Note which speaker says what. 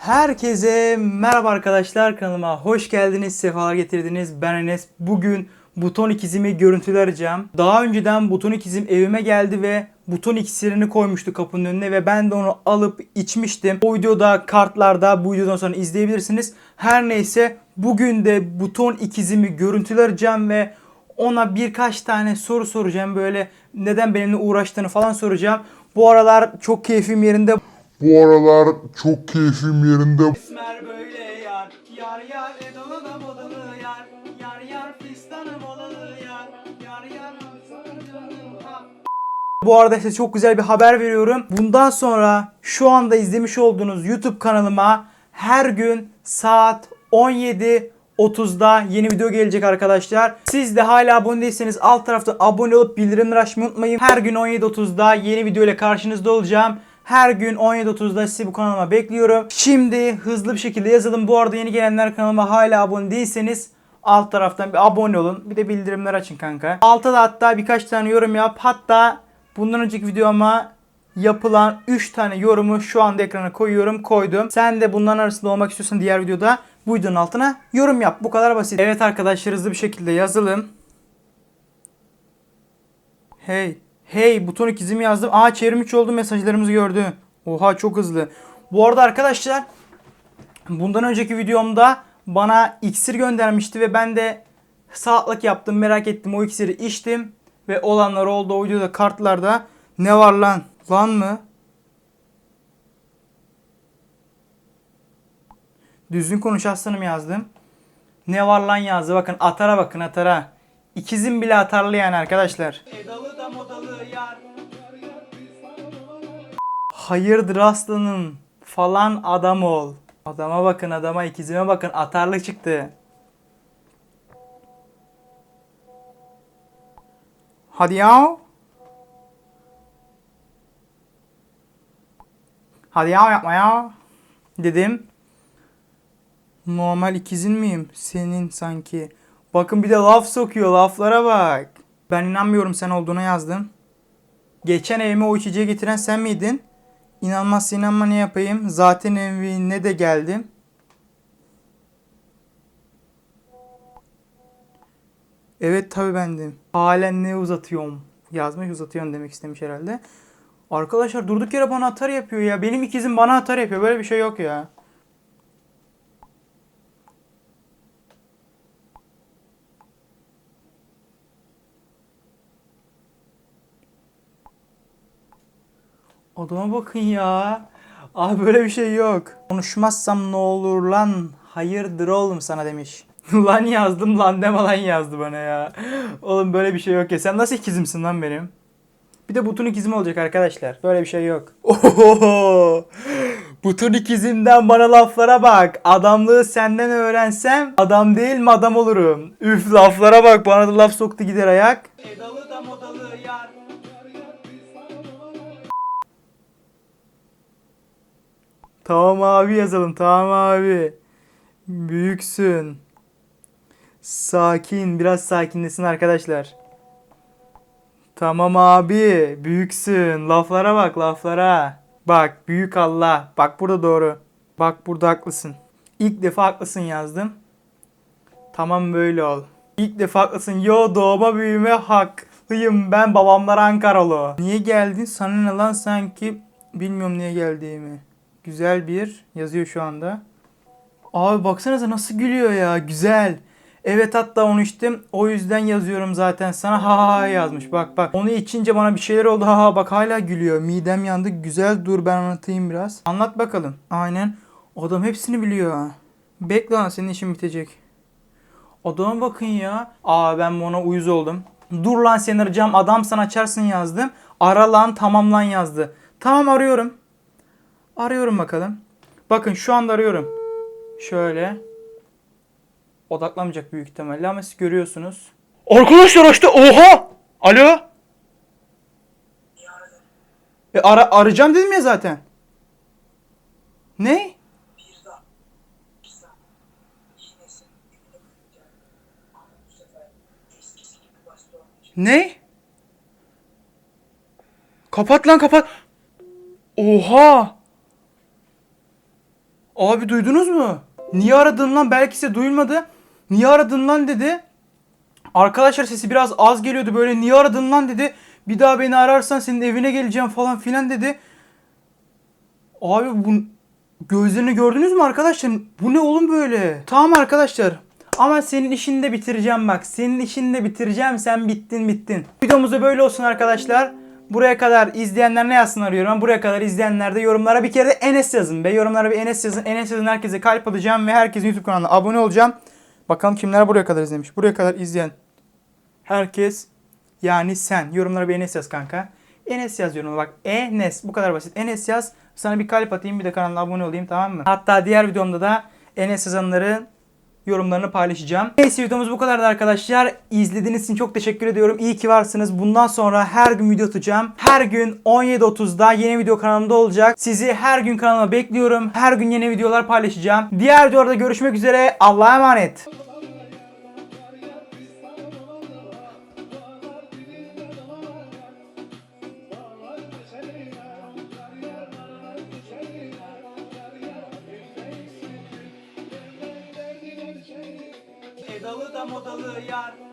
Speaker 1: Herkese merhaba arkadaşlar kanalıma hoş geldiniz, sefalar getirdiniz. Ben Enes. Bugün buton ikizimi görüntüler arayacağım. Daha önceden buton ikizim evime geldi ve buton iksirini koymuştu kapının önüne ve ben de onu alıp içmiştim. Bu videoda kartlarda bu videodan sonra izleyebilirsiniz. Her neyse bugün de buton ikizimi görüntüler arayacağım ve ona birkaç tane soru soracağım. Böyle neden benimle uğraştığını falan soracağım. Bu aralar çok keyfim yerinde.
Speaker 2: Bu aralar çok keyfim yerinde.
Speaker 1: Esmer böyle yar Yar yar edalı da modalı yar Yar yar fistanı modalı yar Yar yar bu arada size çok güzel bir haber veriyorum. Bundan sonra şu anda izlemiş olduğunuz YouTube kanalıma her gün saat 17.30'da yeni video gelecek arkadaşlar. Siz de hala abone değilseniz alt tarafta abone olup bildirimleri açmayı unutmayın. Her gün 17.30'da yeni video ile karşınızda olacağım. Her gün 17.30'da sizi bu kanalıma bekliyorum. Şimdi hızlı bir şekilde yazalım. Bu arada yeni gelenler kanalıma hala abone değilseniz alt taraftan bir abone olun. Bir de bildirimler açın kanka. Altta da hatta birkaç tane yorum yap. Hatta bundan önceki videoma yapılan 3 tane yorumu şu anda ekrana koyuyorum. Koydum. Sen de bunların arasında olmak istiyorsan diğer videoda bu videonun altına yorum yap. Bu kadar basit. Evet arkadaşlar hızlı bir şekilde yazalım. Hey. Hey buton ikizimi yazdım. Aa çevirmiş oldu mesajlarımızı gördü. Oha çok hızlı. Bu arada arkadaşlar bundan önceki videomda bana iksir göndermişti ve ben de saatlik yaptım merak ettim. O iksiri içtim ve olanlar oldu. O videoda kartlarda ne var lan? Lan mı? Düzgün konuş aslanım yazdım. Ne var lan yazdı? Bakın atara bakın atara ikizim bile atarlı yani arkadaşlar Hayırdır aslanım falan adam ol. Adama bakın adama ikizime bakın atarlı çıktı. Hadi ya. Hadi ya yapma ya. Dedim. Normal ikizin miyim? Senin sanki. Bakın bir de laf sokuyor laflara bak. Ben inanmıyorum sen olduğuna yazdım. Geçen evime o içeceği getiren sen miydin? İnanmazsa inanma ne yapayım? Zaten evine de geldim. Evet tabi bendim. Halen ne uzatıyorum? Yazmış uzatıyorum demek istemiş herhalde. Arkadaşlar durduk yere bana atar yapıyor ya. Benim ikizim bana atar yapıyor. Böyle bir şey yok ya. Adama bakın ya. Abi böyle bir şey yok. Konuşmazsam ne olur lan? Hayırdır oğlum sana demiş. lan yazdım lan deme lan yazdı bana ya. Oğlum böyle bir şey yok ya. Sen nasıl ikizimsin lan benim? Bir de butun ikizim olacak arkadaşlar. Böyle bir şey yok. Oho! Butun ikizimden bana laflara bak. Adamlığı senden öğrensem adam değil mi adam olurum. Üf laflara bak. Bana da laf soktu gider ayak. Edalı da modalı yar. Tamam abi yazalım. Tamam abi. Büyüksün. Sakin. Biraz sakinlesin arkadaşlar. Tamam abi. Büyüksün. Laflara bak laflara. Bak büyük Allah. Bak burada doğru. Bak burada haklısın. İlk defa haklısın yazdım. Tamam böyle ol. İlk defa haklısın. Yo doğma büyüme haklıyım ben babamlar Ankaralı. Niye geldin? Sana ne lan sanki bilmiyorum niye geldiğimi. Güzel bir yazıyor şu anda. Abi baksanıza nasıl gülüyor ya. Güzel. Evet hatta onu içtim. O yüzden yazıyorum zaten sana. Ha ha yazmış. Bak bak. Onu içince bana bir şeyler oldu. Ha ha bak hala gülüyor. Midem yandı. Güzel dur ben anlatayım biraz. Anlat bakalım. Aynen. Adam hepsini biliyor. ha. Bekle lan senin işin bitecek. Adama bakın ya. Aa ben buna uyuz oldum. Dur lan seni arayacağım. Adam sana açarsın yazdım. Ara lan tamam lan yazdı. Tamam arıyorum. Arıyorum bakalım. Bakın şu anda arıyorum. Şöyle. Odaklanmayacak büyük ihtimalle ama siz görüyorsunuz. Arkadaşlar açtı. Oha! Alo? E ara arayacağım dedim ya zaten. Ne? Ne? Kapat lan kapat. Oha! Abi duydunuz mu? Niye aradın lan? Belki size duyulmadı. Niye aradın lan dedi. Arkadaşlar sesi biraz az geliyordu böyle. Niye aradın lan dedi. Bir daha beni ararsan senin evine geleceğim falan filan dedi. Abi bu gözlerini gördünüz mü arkadaşlar? Bu ne oğlum böyle? Tamam arkadaşlar. Ama senin işini de bitireceğim bak. Senin işini de bitireceğim. Sen bittin bittin. Videomuz da böyle olsun arkadaşlar. Buraya kadar izleyenler ne yazsın arıyorum. Buraya kadar izleyenler de yorumlara bir kere de Enes yazın be. Yorumlara bir Enes yazın. Enes yazın herkese kalp atacağım ve herkesin YouTube kanalına abone olacağım. Bakalım kimler buraya kadar izlemiş. Buraya kadar izleyen herkes yani sen. Yorumlara bir Enes yaz kanka. Enes yaz yorumuna bak. Enes bu kadar basit. Enes yaz. Sana bir kalp atayım bir de kanalına abone olayım tamam mı? Hatta diğer videomda da Enes yazanların yorumlarını paylaşacağım. Neyse videomuz bu kadardı arkadaşlar. İzlediğiniz için çok teşekkür ediyorum. İyi ki varsınız. Bundan sonra her gün video atacağım. Her gün 17.30'da yeni video kanalımda olacak. Sizi her gün kanalıma bekliyorum. Her gün yeni videolar paylaşacağım. Diğer videolarda görüşmek üzere. Allah'a emanet. Pedalı da modalı yar